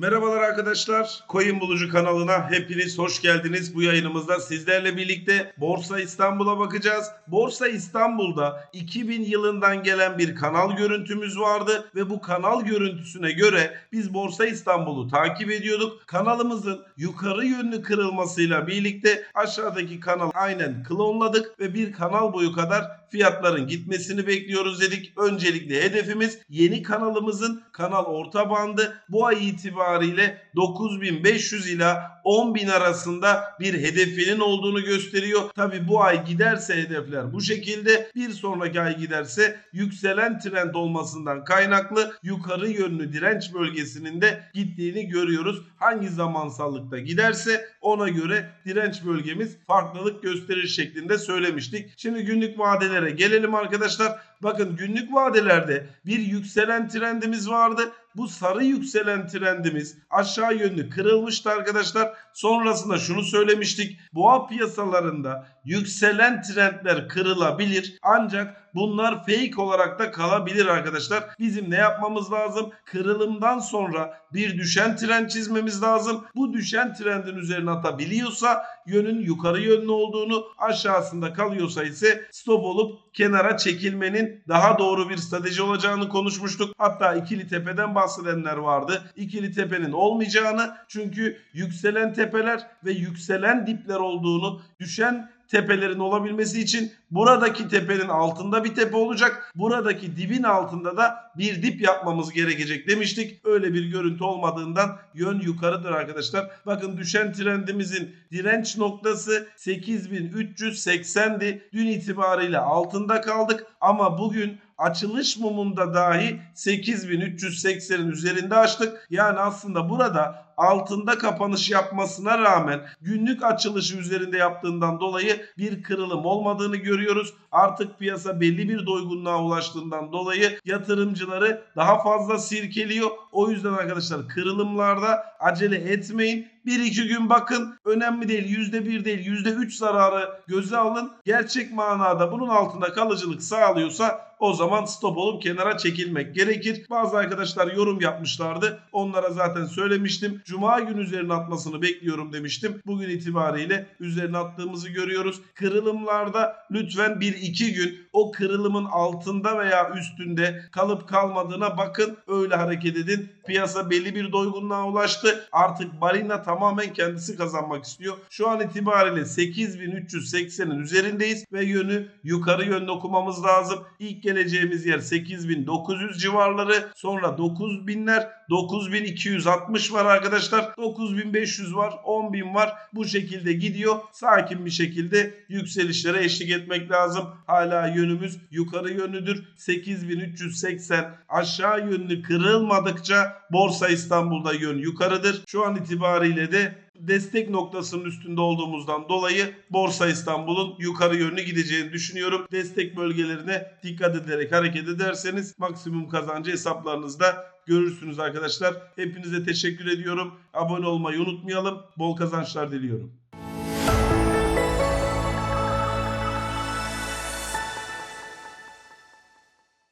Merhabalar arkadaşlar. Coin Bulucu kanalına hepiniz hoş geldiniz. Bu yayınımızda sizlerle birlikte Borsa İstanbul'a bakacağız. Borsa İstanbul'da 2000 yılından gelen bir kanal görüntümüz vardı ve bu kanal görüntüsüne göre biz Borsa İstanbul'u takip ediyorduk. Kanalımızın yukarı yönlü kırılmasıyla birlikte aşağıdaki kanal aynen klonladık ve bir kanal boyu kadar fiyatların gitmesini bekliyoruz dedik. Öncelikle hedefimiz yeni kanalımızın kanal orta bandı bu ay itibariyle 9500 ila 10.000 arasında bir hedefinin olduğunu gösteriyor. Tabi bu ay giderse hedefler bu şekilde bir sonraki ay giderse yükselen trend olmasından kaynaklı yukarı yönlü direnç bölgesinin de gittiğini görüyoruz. Hangi zamansallıkta giderse ona göre direnç bölgemiz farklılık gösterir şeklinde söylemiştik. Şimdi günlük vadelere gelelim arkadaşlar. Bakın günlük vadelerde bir yükselen trendimiz vardı. Bu sarı yükselen trendimiz aşağı yönlü kırılmıştı arkadaşlar. Sonrasında şunu söylemiştik. Boğa piyasalarında yükselen trendler kırılabilir. Ancak bunlar fake olarak da kalabilir arkadaşlar. Bizim ne yapmamız lazım? Kırılımdan sonra bir düşen trend çizmemiz lazım. Bu düşen trendin üzerine atabiliyorsa yönün yukarı yönlü olduğunu aşağısında kalıyorsa ise stop olup kenara çekilmenin daha doğru bir strateji olacağını konuşmuştuk. Hatta ikili tepeden bahsedenler vardı. İkili tepenin olmayacağını çünkü yükselen tepeler ve yükselen dipler olduğunu düşen tepelerin olabilmesi için buradaki tepenin altında bir tepe olacak. Buradaki dibin altında da bir dip yapmamız gerekecek demiştik. Öyle bir görüntü olmadığından yön yukarıdır arkadaşlar. Bakın düşen trendimizin direnç noktası 8380'di. Dün itibariyle altında kaldık ama bugün açılış mumunda dahi 8380'in üzerinde açtık. Yani aslında burada altında kapanış yapmasına rağmen günlük açılışı üzerinde yaptığından dolayı bir kırılım olmadığını görüyoruz. Artık piyasa belli bir doygunluğa ulaştığından dolayı yatırımcıları daha fazla sirkeliyor. O yüzden arkadaşlar kırılımlarda acele etmeyin. Bir iki gün bakın önemli değil yüzde bir değil yüzde üç zararı göze alın. Gerçek manada bunun altında kalıcılık sağlıyorsa o zaman stop olup kenara çekilmek gerekir. Bazı arkadaşlar yorum yapmışlardı. Onlara zaten söylemiştim. Cuma günü üzerine atmasını bekliyorum demiştim. Bugün itibariyle üzerine attığımızı görüyoruz. Kırılımlarda lütfen bir iki gün o kırılımın altında veya üstünde kalıp kalmadığına bakın. Öyle hareket edin. Piyasa belli bir doygunluğa ulaştı. Artık balina tamamen kendisi kazanmak istiyor. Şu an itibariyle 8380'in üzerindeyiz ve yönü yukarı yönde okumamız lazım. İlk geleceğimiz yer 8900 civarları. Sonra 9000'ler 9260 var arkadaşlar. 9500 var. 10000 var. Bu şekilde gidiyor. Sakin bir şekilde yükselişlere eşlik etmek lazım. Hala yönümüz yukarı yönlüdür. 8380 aşağı yönlü kırılmadıkça Borsa İstanbul'da yön yukarıdır. Şu an itibariyle de destek noktasının üstünde olduğumuzdan dolayı Borsa İstanbul'un yukarı yönlü gideceğini düşünüyorum. Destek bölgelerine dikkat ederek hareket ederseniz maksimum kazancı hesaplarınızda görürsünüz arkadaşlar. Hepinize teşekkür ediyorum. Abone olmayı unutmayalım. Bol kazançlar diliyorum.